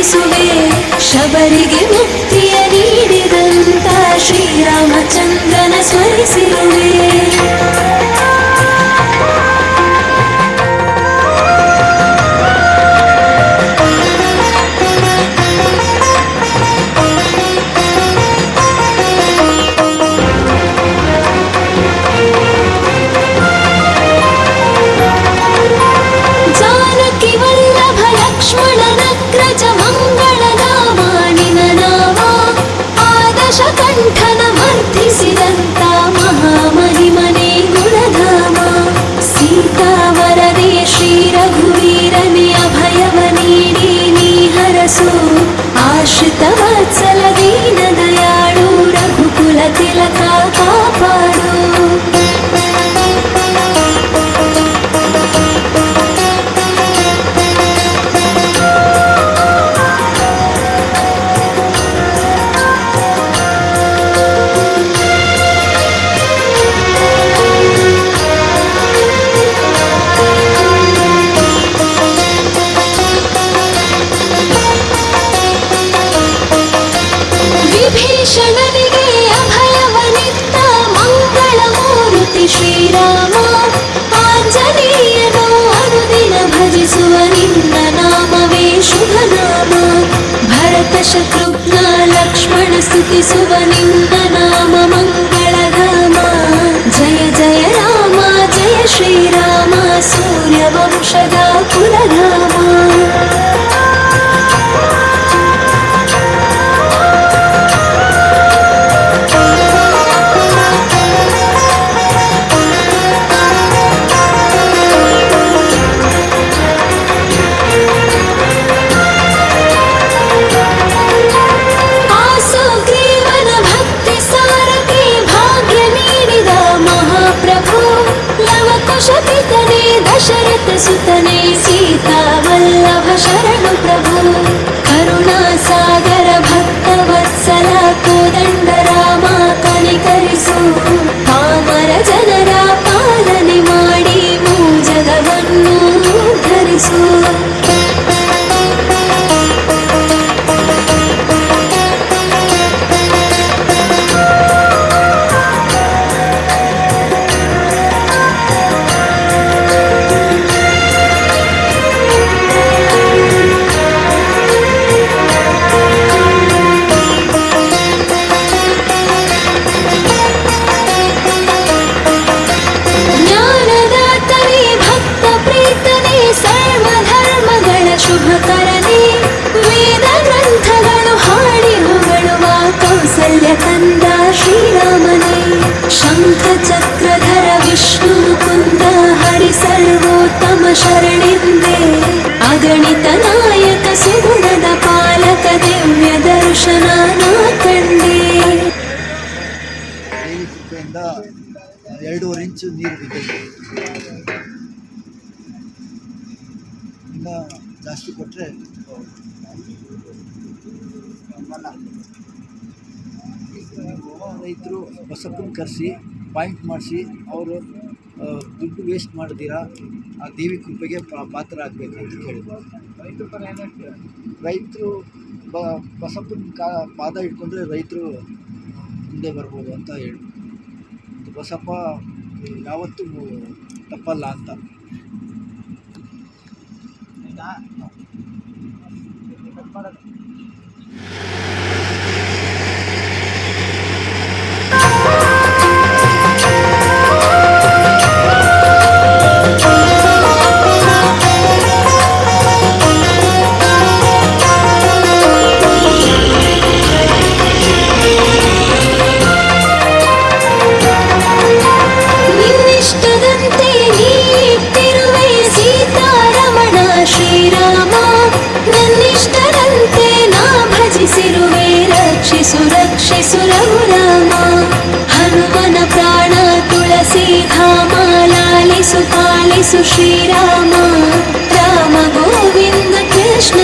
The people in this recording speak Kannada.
ತಿಳಿಸುವೆ ಶಬರಿಗೆ ಮುಕ್ತಿಯ ನೀಡಿದಂತ ಶ್ರೀರಾಮಚಂದ್ರನ ಸ್ಮರಿಸಿರುವೆ. ಆದಶ ಕಂಠನ ಮರ್ಧಿಸಿದಂತ ಮಹಾಮಹಿಮನೆ ಗುಣಧಾಮ ಸೀತಾವರದೆ ಶ್ರೀ ರಘುವೀರನೆ ಅಭಯವ ನೀಡಿ ನೀ ಹರಸು ಶ್ರೀರಾಮ, ಆಂಜನೇಯನು ಅನುದಿನ ಭಜಿಸುವ ನಿನ್ನ ನಾಮವೇ ಶುಭ ನಾಮ ಭರತ ಶತ್ರುಘ್ನ ಲಕ್ಷ್ಮಣ ಸ್ತುತಿಸುವ ನಿನ್ನ ನಾಮ ಮಂಗಳ ಮಂಗಳಧಾಮ. ಜಯ ಜಯ ರಾಮ, ಜಯ ಶ್ರೀರಾಮ, ಸೂರ್ಯ ವಂಶದ ಕುಲಧಾಮ. Jesús. ಇನ್ನು ಜಾಸ್ತಿ ಕೊಟ್ಟರೆ ರೈತರು ಬಸಪ್ಪನ ಕರೆಸಿ ಪಾಯಿಂಟ್ ಮಾಡಿಸಿ, ಅವರು ದುಡ್ಡು ವೇಸ್ಟ್ ಮಾಡ್ದಿರಾ, ಆ ದೇವಿ ಕೃಪೆಗೆ ಪಾತ್ರ ಪಾತ್ರ ಅಂತ ಕೇಳಿದ್ರು. ರೈತರು ಬ ಬಸಪ್ಪನ ಕಾ, ಪಾದ ಇಟ್ಕೊಂಡ್ರೆ ರೈತರು ಮುಂದೆ ಬರ್ಬೋದು ಅಂತ ಹೇಳಿ ಬಸಪ್ಪ ಯಾವತ್ತೂ ತಪ್ಪಲ್ಲ ಅಂತ ನಿನ್ನಿಷ್ಟದಂತೆ యేసు శ్రీరామ రామ గోవింద కృష్ణ